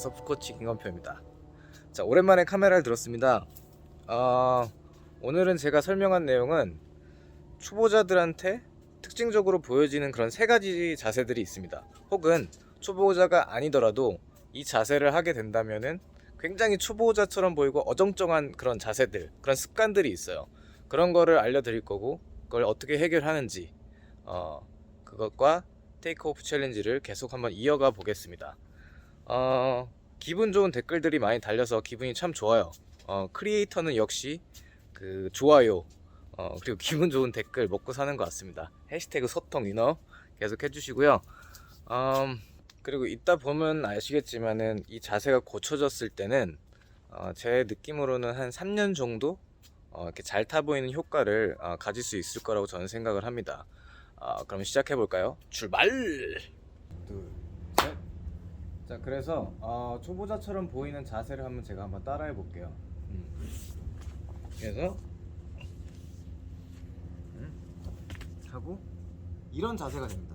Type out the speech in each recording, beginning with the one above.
서프코치 김건표입니다. 자 오랜만에 카메라를 들었습니다. 어, 오늘은 제가 설명한 내용은 초보자들한테 특징적으로 보여지는 그런 세 가지 자세들이 있습니다. 혹은 초보자가 아니더라도 이 자세를 하게 된다면은 굉장히 초보자처럼 보이고 어정쩡한 그런 자세들, 그런 습관들이 있어요. 그런 거를 알려드릴 거고 그걸 어떻게 해결하는지 어, 그것과 테이크오프 챌린지를 계속 한번 이어가 보겠습니다. 어, 기분 좋은 댓글들이 많이 달려서 기분이 참 좋아요. 어, 크리에이터는 역시 그 좋아요 어, 그리고 기분 좋은 댓글 먹고 사는 것 같습니다. 해시태그 소통 위너 계속 해주시고요. 음, 그리고 이따 보면 아시겠지만은 이 자세가 고쳐졌을 때는 어, 제 느낌으로는 한 3년 정도 어, 이렇게 잘 타 보이는 효과를 어, 가질 수 있을 거라고 저는 생각을 합니다. 어, 그럼 시작해 볼까요? 출발! 둘, 셋. 자, 그래서 어, 초보자처럼 보이는 자세를 한번 제가 한번 따라해 볼게요. 음. 그래서 음, 하고 이런 자세가 됩니다.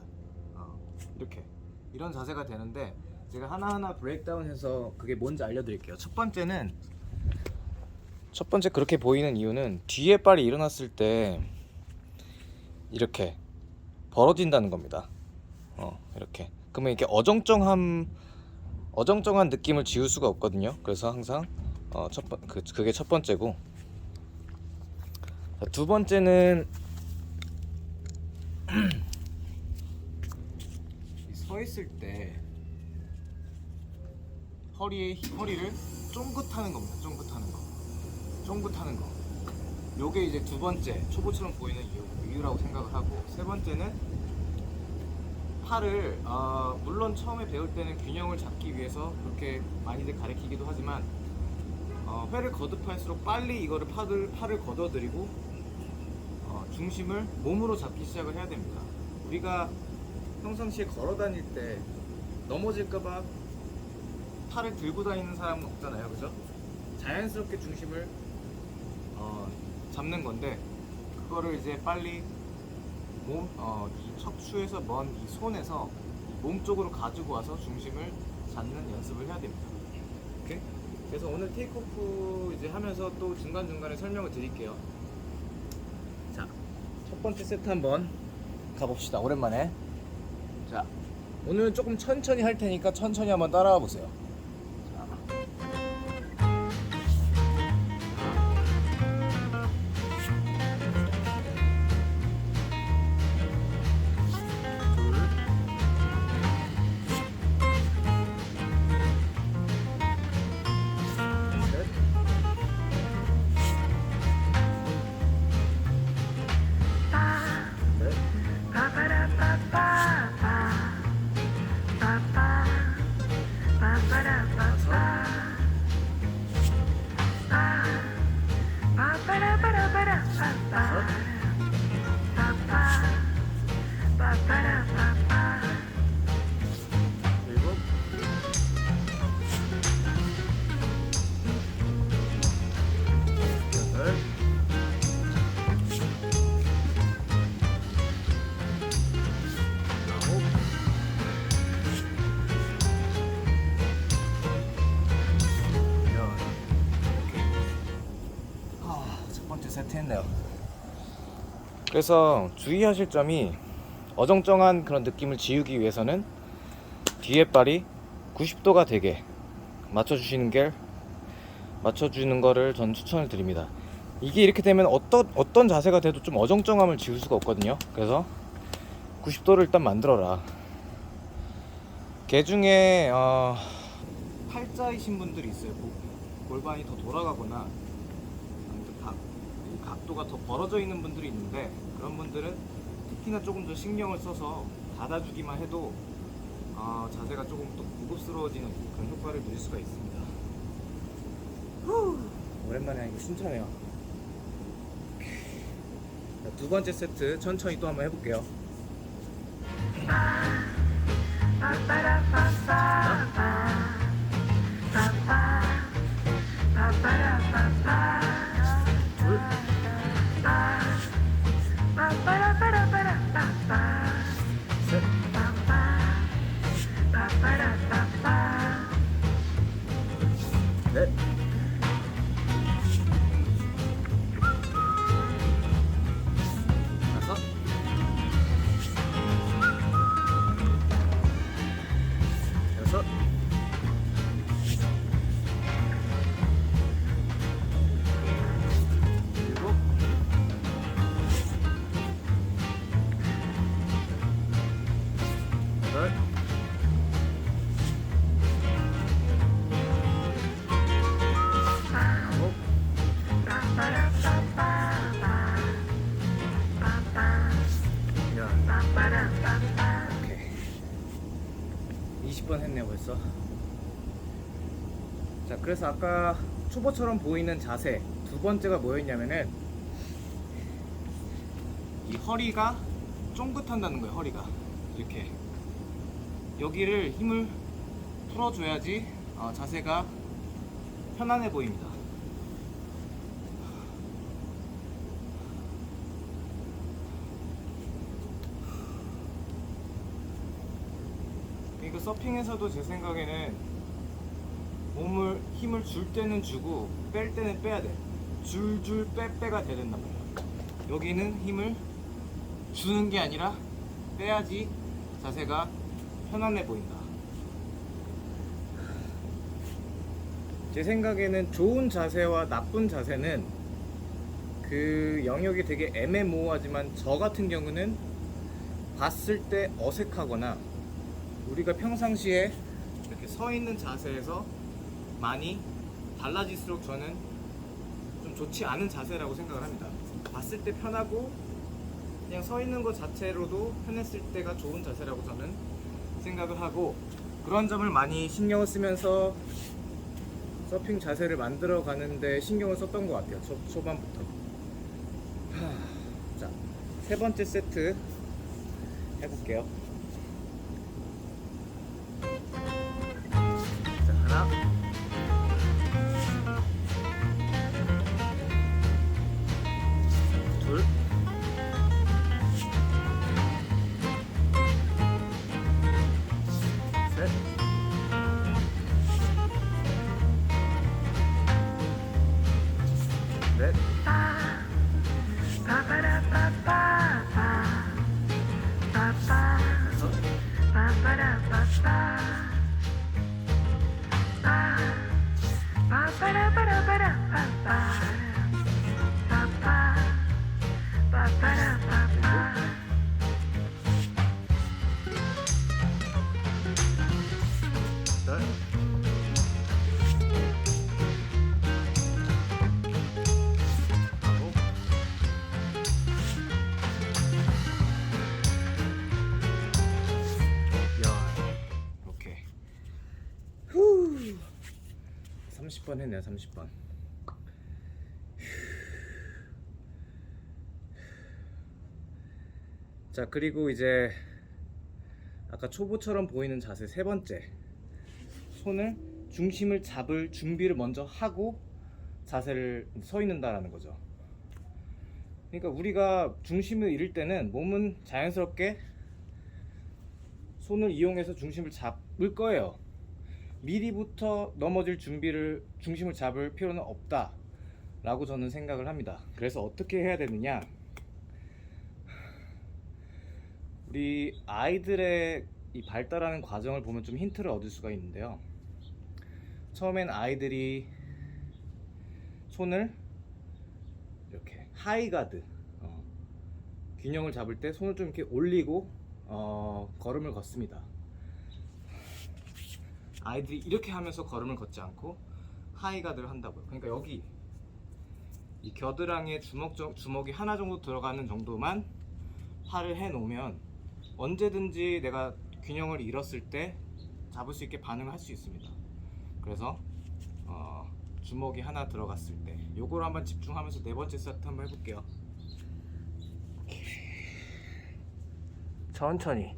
어, 이렇게 이런 자세가 되는데 제가 하나하나 브레이크다운해서 그게 뭔지 알려드릴게요. 첫 번째는 첫 번째 그렇게 보이는 이유는 뒤에 발이 일어났을 때 이렇게 벌어진다는 겁니다. 어, 이렇게. 그러면 이렇게 어정쩡함 어정쩡한 느낌을 지울 수가 없거든요. 그래서 항상 어, 첫 번, 그, 그게 첫 번째고 자, 두 번째는 이서 있을 때 허리에 허리를 쫑긋하는 겁니다. 쫑긋하는 거. 쫑긋하는 거. 요게 이제 두 번째 초보처럼 보이는 이유, 이유라고 생각을 하고 세 번째는 팔을 어, 물론 처음에 배울 때는 균형을 잡기 위해서 그렇게 많이들 가리키기도 하지만 어, 회를 거듭할수록 빨리 이거를 팔을 팔을 걷어들이고 어, 중심을 몸으로 잡기 시작을 해야 됩니다. 우리가 평상시에 걸어 다닐 때 넘어질까봐 팔을 들고 다니는 사람은 없잖아요, 그죠? 자연스럽게 중심을 어, 잡는 건데 그거를 이제 빨리 몸, 어, 이 척추에서 먼 이 손에서 몸 쪽으로 가지고 와서 중심을 잡는 연습을 해야 됩니다. 오케이? 그래서 오늘 테이크오프 이제 하면서 또 중간 중간에 설명을 드릴게요. 자, 첫 번째 세트 한번 가봅시다. 오랜만에. 자, 오늘은 조금 천천히 할 테니까 천천히 한번 따라와 보세요. 했네요. 그래서 주의하실 점이 어정쩡한 그런 느낌을 지우기 위해서는 뒤에 발이 90도가 되게 맞춰주시는 게 맞춰주는 거를 전 추천을 드립니다. 이게 이렇게 되면 어떤 어떤 자세가 돼도 좀 어정쩡함을 지울 수가 없거든요. 그래서 90도를 일단 만들어라. 개 중에 어, 팔자이신 분들이 있어요. 고- 골반이 더 돌아가거나 아무튼 각, 이 각도가 더 벌어져 있는 분들이 있는데 그런 분들은 특히나 조금 더 신경을 써서 닫아주기만 해도 아, 자세가 조금 더 고급스러워지는 그런 효과를 누릴 수가 있습니다. 후, 오랜만에 하니까 신차네요. 자, 두 번째 세트 천천히 또 한번 해볼게요. 30번 했네요 벌써. 자 그래서 아까 초보처럼 보이는 자세 두 번째가 뭐였냐면은 이 허리가 쫑긋한다는 거예요 허리가. 이렇게. 여기를 힘을 풀어줘야지 어, 자세가 편안해 보입니다 이거 서핑에서도 제 생각에는 몸을 힘을 줄 때는 주고 뺄 때는 빼야 돼. 줄줄 빼빼가 돼야 된단 말이야. 여기는 힘을 주는 게 아니라 빼야지 자세가 편안해 보인다. 제 생각에는 좋은 자세와 나쁜 자세는 그 영역이 되게 애매모호하지만 저 같은 경우는 봤을 때 어색하거나 우리가 평상시에 이렇게 서 있는 자세에서 많이 달라질수록 저는 좀 좋지 않은 자세라고 생각을 합니다. 봤을 때 편하고 그냥 서 있는 것 자체로도 편했을 때가 좋은 자세라고 저는 생각을 하고 그런 점을 많이 신경을 쓰면서 서핑 자세를 만들어 가는데 신경을 썼던 것 같아요. 초, 초반부터. 하, 자, 세 번째 세트 해볼게요. 다섯. 여덟. 30번 했네요, 30번. 자, 그리고 이제 아까 초보처럼 보이는 자세 세 번째. 손을 중심을 잡을 준비를 먼저 하고 자세를 서 있는다라는 거죠. 그러니까 우리가 중심을 잃을 때는 몸은 자연스럽게 손을 이용해서 중심을 잡을 거예요. 미리부터 넘어질 준비를 중심을 잡을 필요는 없다 라고 저는 생각을 합니다. 그래서 어떻게 해야 되느냐? 우리 아이들의 이 발달하는 과정을 보면 좀 힌트를 얻을 수가 있는데요. 처음엔 아이들이 손을 이렇게 하이가드 어, 균형을 잡을 때 손을 좀 이렇게 올리고 어, 걸음을 걷습니다. 아이들이 이렇게 하면서 걸음을 걷지 않고 하이가드를 한다고요. 그러니까 여기 이 겨드랑이에 주먹 정- 주먹이 하나 정도 들어가는 정도만 팔을 해 놓으면 언제든지 내가 균형을 잃었을 때 잡을 수 있게 반응을 할 수 있습니다. 그래서 어, 주먹이 하나 들어갔을 때 요걸 한번 집중하면서 네 번째 세트 한번 해볼게요. 천천히.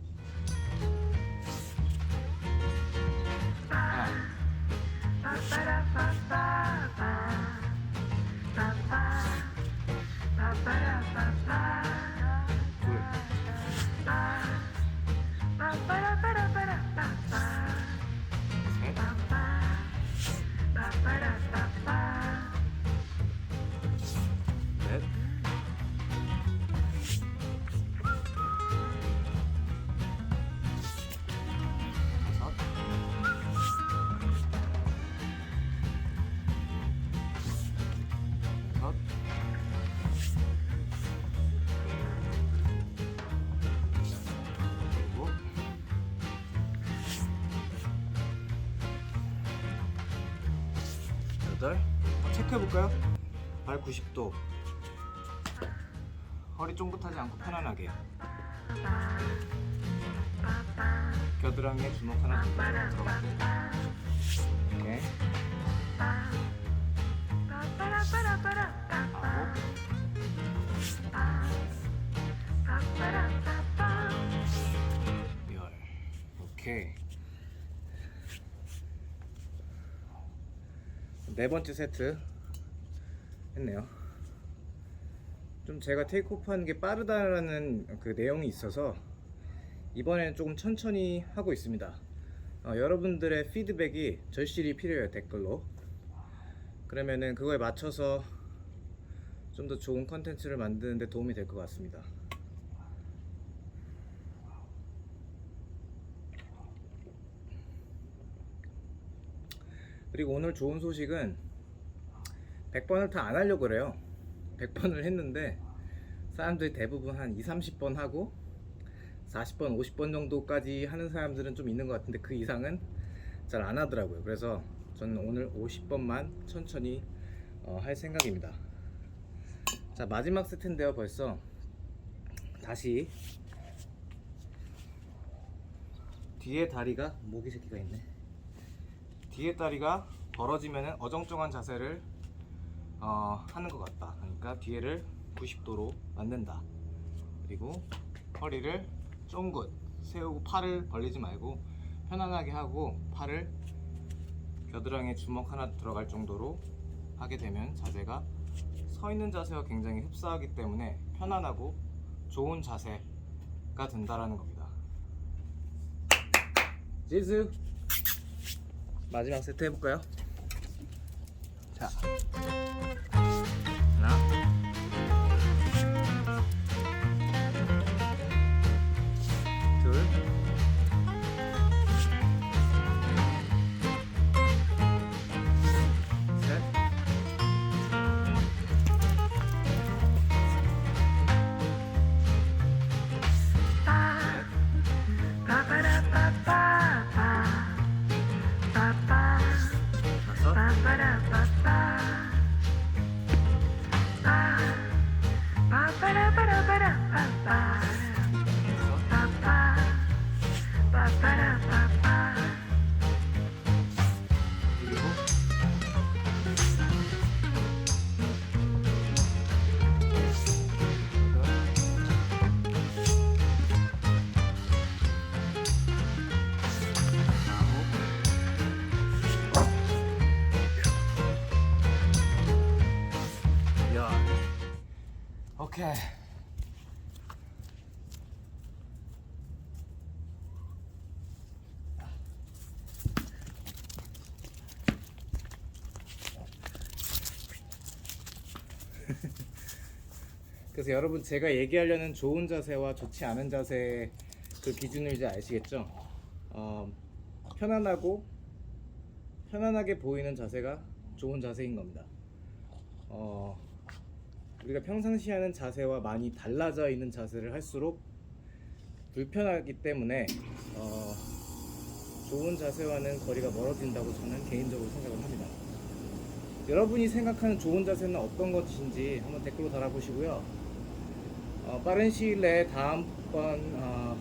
체크해 볼까요? 발 90도. 허리 쫑긋하지 않고 편안하게. 겨드랑이에 주먹 하나 더 들어갈게요. 이렇게 하고 열 오케이 네 번째 세트 했네요. 좀 제가 테이크오프 하는 게 빠르다라는 그 내용이 있어서 이번에는 조금 천천히 하고 있습니다. 어, 여러분들의 피드백이 절실히 필요해요 댓글로. 그러면은 그거에 맞춰서 좀 더 좋은 컨텐츠를 만드는 데 도움이 될 것 같습니다. 그리고 오늘 좋은 소식은 100번을 다 안 하려고 그래요. 100번을 했는데 사람들이 대부분 한 2, 30번 하고 40번, 50번 정도까지 하는 사람들은 좀 있는 것 같은데 그 이상은 잘 안 하더라고요. 그래서 저는 오늘 50번만 천천히 어, 할 생각입니다. 자 마지막 세트인데요 벌써. 다시. 뒤에 다리가 모기 새끼가 있네. 뒤에 다리가 벌어지면 어정쩡한 자세를 어, 하는 것 같다. 그러니까 뒤에를 90도로 만든다. 그리고 허리를 쫑긋 세우고 팔을 벌리지 말고 편안하게 하고 팔을 겨드랑이에 주먹 하나 들어갈 정도로 하게 되면 자세가 서 있는 자세와 굉장히 흡사하기 때문에 편안하고 좋은 자세가 된다라는 겁니다. 지수 마지막 세트 해볼까요? 자 다섯 오케이 그래서 여러분 제가 얘기하려는 좋은 자세와 좋지 않은 자세 그 기준을 이제 아시겠죠? 어, 편안하고 편안하게 보이는 자세가 좋은 자세인 겁니다. 어, 우리가 평상시 하는 자세와 많이 달라져 있는 자세를 할수록 불편하기 때문에 어, 좋은 자세와는 거리가 멀어진다고 저는 개인적으로 생각을 합니다. 여러분이 생각하는 좋은 자세는 어떤 것인지 한번 댓글로 달아보시고요. 어, 빠른 시일 내에 다음번 어,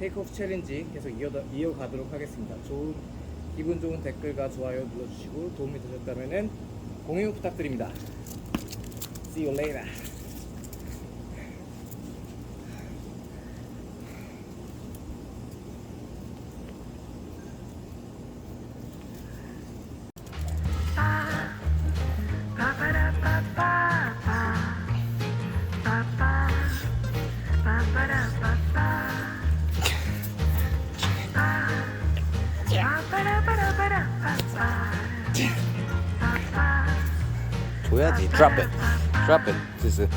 테이크오프 챌린지 계속 이어, 이어가도록 하겠습니다. 좋은 기분 좋은 댓글과 좋아요 눌러주시고 도움이 되셨다면 공유 부탁드립니다. See you later. 줘야지. Drop it. Drop it. 지스.